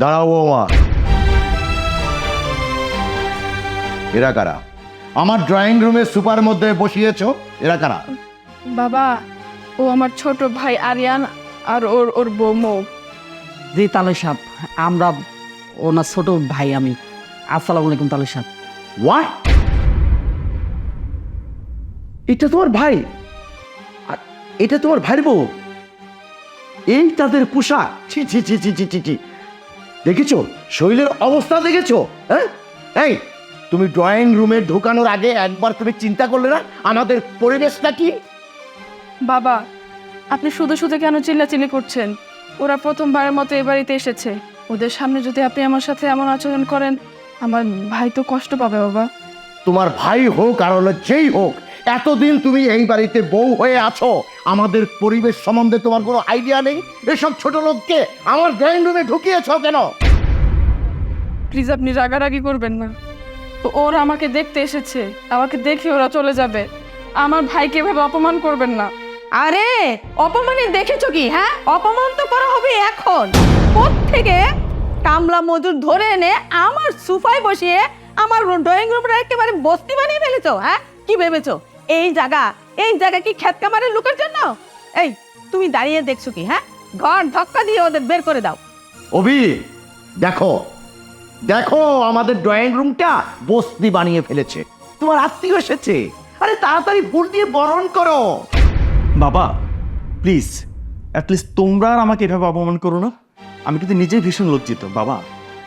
দাঁড়াও বৌমা। এরা কারা? আমার ড্রয়িং রুমে সুপার মধ্যে বসিয়েছো? এরা কারা? বাবা ও আমার ছোট ভাই আরিয়ান আর ওর ওর বউ মৌ জি তালে সাহেব আমরা ওনার ছোট ভাই আমি। আসসালামু আলাইকুম তালে সাহেব ওয়াট এটা তোমার ভাই? আর এটা তোমার ভাইয়ের বউ? এই তাদের পোশাক। ছি ছি ছি ছি ছি ছি ছি। দেখেছ? শৈলের অবস্থা দেখেছ? হ্যাঁ? এই তুমি ড্রয়িং রুমে ঢোকানোর আগে একবার তুমি চিন্তা করলে না আমাদের পরিবেশটা কি? বাবা আপনি শুধু শুধু কেন চিল্লাচিল্লি করছেন? ওরা প্রথমবারের মতো এ বাড়িতে এসেছে। ওদের সামনে যদি আপনি আমার সাথে এমন আচরণ করেন আমার ভাই তো কষ্ট পাবে বাবা। তোমার ভাই হোক আর হলো যেই হোক এতদিন তুমি এই বাড়িতে বউ হয়ে আছো। আমাদের পরিবেশ সম্বন্ধে তোমার কোনো আইডিয়া নেই? এসব ছোট লোককে আমার ড্রয়িং রুমে ঢুকিয়েছ কেন? প্লিজ আপনি রাগারাগি করবেন না। তো ওরা আমাকে দেখতে এসেছে। আমাকে দেখে ওরা চলে যাবে। আমার ভাইকে এভাবে অপমান করবেন না। আরে অপমানে দেখেছ কি হ্যাঁ? অপমান তো করা হবে এখন। থেকে কামলা মজুর ধরে এনে আমার সুফায় বসিয়ে আমার ড্রয়িং রুমটা একেবারে বস্তি বানিয়ে ফেলেছো হ্যাঁ? কি ভেবেছো? এই জায়গা এই জায়গা কি খেত কামারের লোকের জন্য? এই তুমি দাঁড়িয়ে দেখছ কি হ্যাঁ? ঘর ধক্কা দিয়ে ওদের বের করে দাও। অভি দেখো দেখো আমাদের ড্রয়িং রুমটা বস্তি বানিয়ে ফেলেছে। তোমার আত্মীয় এসেছে। আরে তাড়াতাড়ি ফুল দিয়ে বরণ করো। বাবা প্লিজ অ্যাটলিস্ট তোমরা আর আমাকে এভাবে অপমান করো না। আমি কিন্তু নিজেই ভীষণ লজ্জিত। বাবা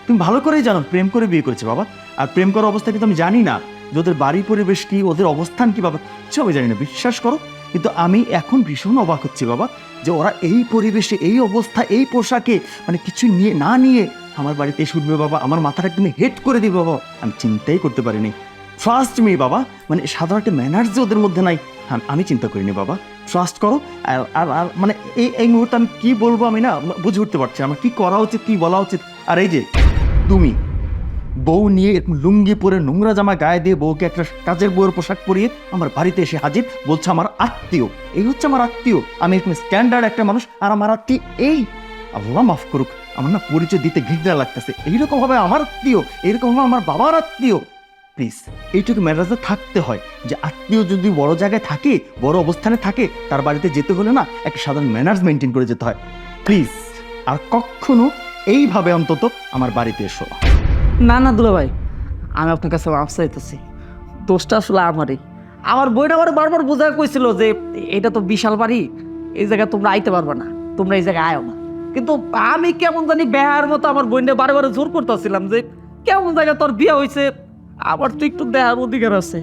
তুমি ভালো করেই জানো প্রেম করে বিয়ে করেছে বাবা। আর প্রেম করার অবস্থা কিন্তু আমি জানি না। যে ওদের বাড়ির পরিবেশ কি, ওদের অবস্থান কি বাবা, কিছু আমি জানি না, বিশ্বাস করো। কিন্তু আমি এখন ভীষণ অবাক হচ্ছি বাবা, যে ওরা এই পরিবেশে, এই অবস্থা, এই পোশাকে মানে কিছু নিয়ে, না নিয়ে আমার বাড়িতে উঠবে বাবা, আমার মাথাটা একদম হেড করে দিবে বাবা। আমি চিন্তাই করতে পারিনি। ট্রাস্ট মি বাবা মানে সাধারণ একটা ম্যানার্স যে ওদের মধ্যে নাই, আম- চিন্তা করিনি বাবা। ট্রাস্ট করো, আর আর মানে এই এই মুহূর্তে আমি কি বলব আমি না, বুঝে উঠতে পারছি আমার কি করা উচিত, কি বলা উচিত? আর এই যে, তুমি বউ নিয়ে এরকম লুঙ্গি পরে নোংরা জামা গায়ে দিয়ে বউকে একটা কাজের বউয়ের পোশাক পরিয়ে আমার বাড়িতে এসে হাজির, বলছে আমার আত্মীয়। এই হচ্ছে আমার আত্মীয়। আমি এরকম স্ট্যান্ডার্ড একটা মানুষ, আর আমার আত্মীয় এই। আল্লাহ মাফ করুক, আমার না পরিচয় দিতে ঘৃণা লাগতেছে। এইরকম ভাবে আমার আত্মীয়, এইরকম ভাবে আমার বাবার আত্মীয়। প্লিজ এইটুকু ম্যাটার্সে থাকতে হয় যে আত্মীয় যদি বড় জায়গায় থাকে, বড় অবস্থানে থাকে, তার বাড়িতে যেতে হলে না একটা সাধারণ ম্যানার্স মেনটেন করে যেতে হয়। প্লিজ আর কখনো এইভাবে অন্তত আমার বাড়িতে এসো। না। না দুলা ভাই, আমি আপনার কাছে মাফ চাইতেছি। দোষটা আসলে আমারই। আমার বইটা আমার বারবার বোঝা কইছিল যে এটা তো বিশাল বাড়ি, এই জায়গায় তোমরা আইতে পারবে না, তোমরা এই জায়গায় আয়ো না। কিন্তু আমি কেমন জানি বেহার মতো আমার বোনটা বারে বারে জোর করতেছিলাম যে কেমন জায়গায় তোর বিয়ে হয়েছে আবার তো একটু দেহার অধিকার আছে,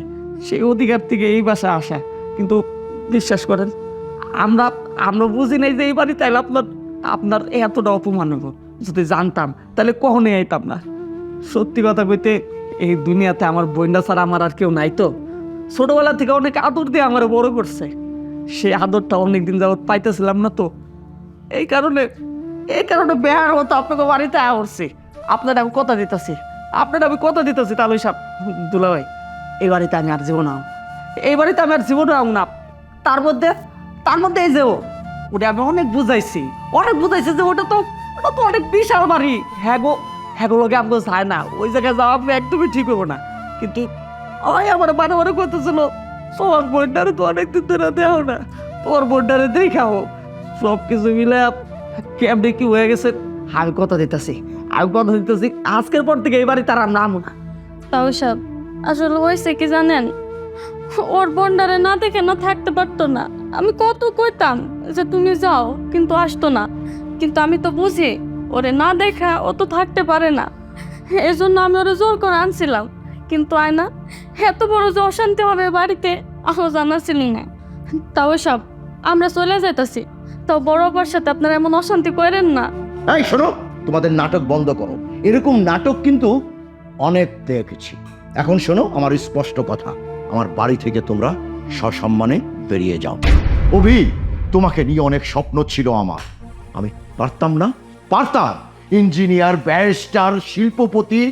সেই অধিকার থেকে এই বাসা আসা। কিন্তু বিশ্বাস করেন, আমরা আমরা বুঝি নাই যে এই বাড়ি তাইলে আপনার আপনার এতটা অপমান হব যদি জানতাম, তাহলে কখনোই আইতাম না। সত্যি কথা কইতে, এই দুনিয়াতে আমার বইন্ডা ছাড়া আমার আর কেউ নাই তো। ছোটবেলা থেকে অনেক আদর দিয়ে আমার বড় করছে। সেই আদরটা অনেকদিন যাবত পাইতেছিলাম না তো। এই কারণে এই কারণে বেহার মতো আপনাকে বাড়িতে আসছি আপনার আমি কথা দিতেছি। আপনার আমি কথা দিতেছি, তাহলে সব দুলা ভাই, এই বাড়িতে আমি আর জীবন আম এই বাড়িতে আমি আর জীবন আম না। তার মধ্যে তার মধ্যে এই যে ওটা আমি অনেক বুঝাইছি। অনেক বুঝাইছি যে ওটা তো ওটা তো অনেক বিশাল বাড়ি। হ্যাঁ গো হ্যাঁ লোকে আমাকে চায় না। ওই জায়গায় যাওয়া আমি একদমই ঠিক হব না। কিন্তু ওই আমার বারে বারে করতেছিল তোমার বোনটারে তো অনেক অনেকদিন ধরে দেও না তোমার বোনটারে দেখাও সব কিছু মিলে কেমনি কি হয়ে গেছে? আমি কথা দিতেছি, আমি কথা দিতেছি, আজকের পর থেকে এই বাড়ি তার নাম না। তাও সব, আসলে হয়েছে কি জানেন? ওর বন্ডারে না দেখে না থাকতে পারতো না। আমি কত কইতাম যে তুমি যাও, কিন্তু আসতো না। কিন্তু আমি তো বুঝি ওরে না দেখা ও তো থাকতে পারে না। এই জন্য আমি ওরে জোর করে আনছিলাম। কিন্তু আয়না, এত বড় যে অশান্তি হবে বাড়িতে আরও জানা ছিল না। তাও সব, আমরা চলে যাইতাছি। তাও বড় অপার সাথে আপনারা এমন অশান্তি করেন না। এই শোনো, তোমাদের নাটক বন্ধ করো। এরকম নাটক কিন্তু অনেক দেখেছি। এখন শোনো আমার স্পষ্ট কথা। আমার বাড়ি থেকে তোমরা সসম্মানে বেরিয়ে যাও। অভি, তোমাকে নিয়ে অনেক স্বপ্ন ছিল আমার। আমি পারতাম না পারতাম ইঞ্জিনিয়ার, ব্যারিস্টার, শিল্পপতি,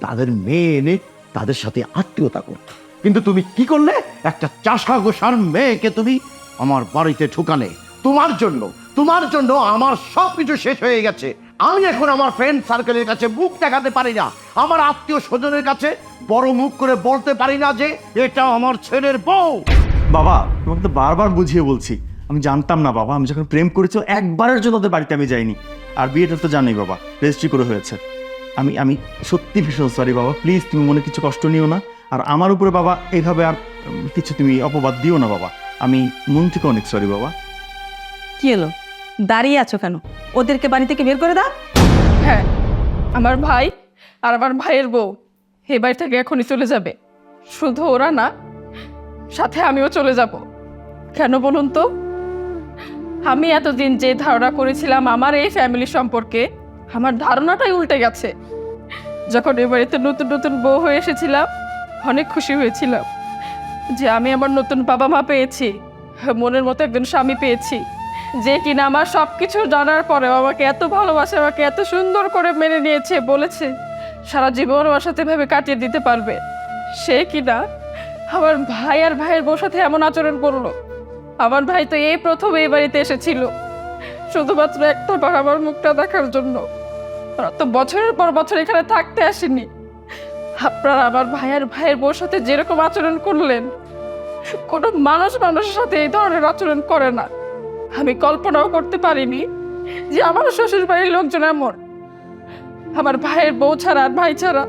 তাদের মেয়ে এনে তাদের সাথে আত্মীয়তা করত। কিন্তু তুমি কি করলে? একটা চাষা গোসার মেয়েকে তুমি আমার বাড়িতে ঠুকালে তোমার জন্য তোমার জন্য আমার সব কিছু শেষ হয়ে গেছে। আমি এখন আমার ফ্রেন্ড সার্কেলের কাছে মুখ দেখাতে পারি না। আমার আত্মীয় স্বজনের কাছে বড় মুখ করে বলতে পারি না যে, এটা আমার ছেলের বউ। বাবা, তোমাকে তো বারবার বুঝিয়ে বলছি। আমি জানতাম না বাবা আমি যখন প্রেম করেছি একবারের জন্য ওদের বাড়িতে আমি যাইনি। আর বিয়েটা তো জানি বাবা রেজিস্ট্রি করে হয়েছে। আমি আমি সত্যি ভীষণ সরি বাবা প্লিজ তুমি মনে কিছু কষ্ট নিও না। আর আমার উপরে বাবা এইভাবে আর কিছু তুমি অপবাদ দিও না বাবা। আমি মন থেকে অনেক সরি বাবা। কি এলো? দাঁড়িয়ে আছো কেন? ওদেরকে বাড়ি থেকে বের করে দাও। হ্যাঁ আমার ভাই আর আমার ভাইয়ের বউ এ বাড়ি থেকে এখনই চলে যাবে। শুধু ওরা না সাথে আমিও চলে যাব। কেন বলুন তো? আমি এতদিন যে ধারণা করেছিলাম আমার এই ফ্যামিলি সম্পর্কে, আমার ধারণাটাই উল্টে গেছে। যখন এ বাড়িতে নতুন নতুন বউ হয়ে এসেছিলাম, অনেক খুশি হয়েছিলাম যে আমি আমার নতুন বাবা মা পেয়েছি, মনের মতো একজন স্বামী পেয়েছি, যে কিনা আমার সব কিছু জানার পরেও আমাকে এত ভালোবাসে, আমাকে এত সুন্দর করে মেনে নিয়েছে, বলেছে, সারা জীবন আমার সাথে ভেবে কাটিয়ে দিতে পারবে। সে কিনা আমার ভাই আর ভাইয়ের বউর সাথে এমন আচরণ করল। আমার ভাই তো এই প্রথম এই বাড়িতে এসেছিল। শুধুমাত্র একটা বার আমার মুখটা দেখার জন্য। ওরা তো বছরের পর বছর এখানে থাকতে আসেনি। আপনারা আমার ভাই আর ভাইয়ের বউর সাথে যেরকম আচরণ করলেন, কোনো মানুষ মানুষের সাথে এই ধরনের আচরণ করে না। আমি কল্পনাও করতে পারিনি যে আমার শ্বশুর বাড়ির লোকজন এমন। আমার ভাইয়ের বউ ছাড়া আর ভাই ছাড়া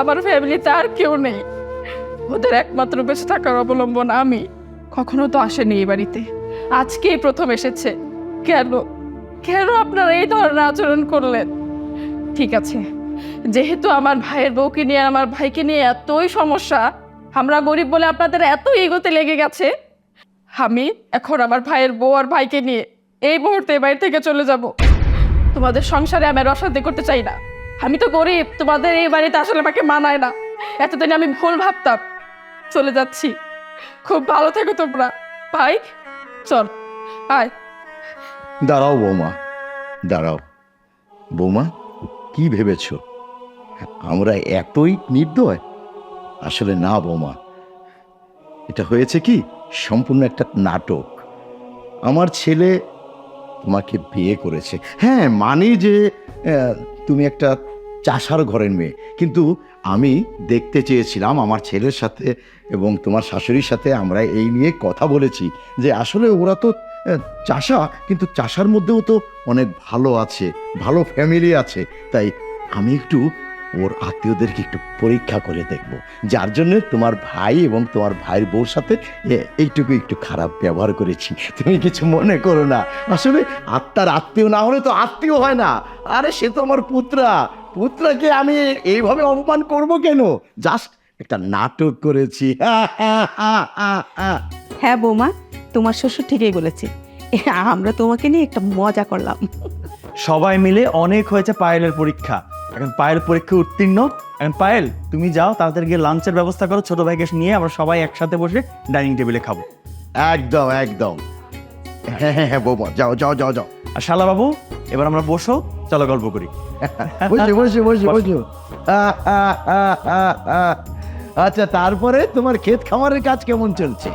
আমার ফ্যামিলিতে আর কেউ নেই। ওদের একমাত্র বেঁচে থাকার অবলম্বন আমি। কখনো তো আসেনি এই বাড়িতে। আজকেই প্রথম এসেছে। কেন? কেন আপনারা এই ধরনের আচরণ করলেন? ঠিক আছে, যেহেতু আমার ভাইয়ের বউকে নিয়ে আমার ভাইকে নিয়ে এতই সমস্যা, আমরা গরিব বলে আপনাদের এত এগোতে লেগে গেছে, আমি এখন আমার ভাইয়ের বউ আর ভাইকে নিয়ে এই মুহূর্তে বাড়ি থেকে চলে যাব। তোমাদের সংসারে আমি অশান্তি করতে চাই না। আমি তো গরিব, তোমাদের এই বাড়িতে আসলে আমাকে মানায় না। এতদিন আমি ভুল ভাবতাম। চলে যাচ্ছি। খুব ভালো থেকো তোমরা। ভাই, চল, আয়। দাঁড়াও বৌমা দাঁড়াও। বৌমা, কি ভেবেছ? আমরা এতই নির্দয়? আসলে না বৌমা। এটা হয়েছে কি? সম্পূর্ণ একটা নাটক। আমার ছেলে তোমাকে বিয়ে করেছে। হ্যাঁ মানি যে তুমি একটা চাষার ঘরের মেয়ে। কিন্তু আমি দেখতে চেয়েছিলাম আমার ছেলের সাথে এবং তোমার শাশুড়ির সাথে আমরা এই নিয়ে কথা বলেছি যে আসলে ওরা তো চাষা, কিন্তু চাষার মধ্যেও তো অনেক ভালো আছে, ভালো ফ্যামিলি আছে। তাই আমি একটু ওর আত্মীয়দেরকে একটু পরীক্ষা করে দেখব। যার জন্য তোমার ভাই এবং তোমার ভাইয়ের বউর সাথে এইটুকু একটু খারাপ ব্যবহার করেছি। তুমি কিছু মনে করো না। আসলে আত্মার আত্মীয় না হলে তো আত্মীয় হয় না। আরে সে তো আমার পুত্রা। পুত্রাকে আমি এইভাবে অপমান করব কেন? জাস্ট একটা নাটক করেছি। হ্যাঁ বৌমা তোমার শ্বশুর ঠিকই বলেছে। আমরা তোমাকে নিয়ে একটা মজা করলাম। সবাই মিলে অনেক হয়েছে পায়েলের পরীক্ষা। এখন পায়েল পরীক্ষা উত্তীর্ণ। এখন পায়েল তুমি যাও তাদের গিয়ে লাঞ্চের ব্যবস্থা করো। ছোট ভাইকে নিয়ে আমরা সবাই একসাথে বসে ডাইনিং টেবিলে খাব। একদম একদম। হ্যাঁ হ্যাঁ হ্যাঁ বৌমা যাও যাও যাও যাও। আর শালা বাবু এবার আমরা বসো চলো গল্প করি। বসে বসে বসে বসে। আচ্ছা তারপরে তোমার ক্ষেত খামারের কাজ কেমন চলছে?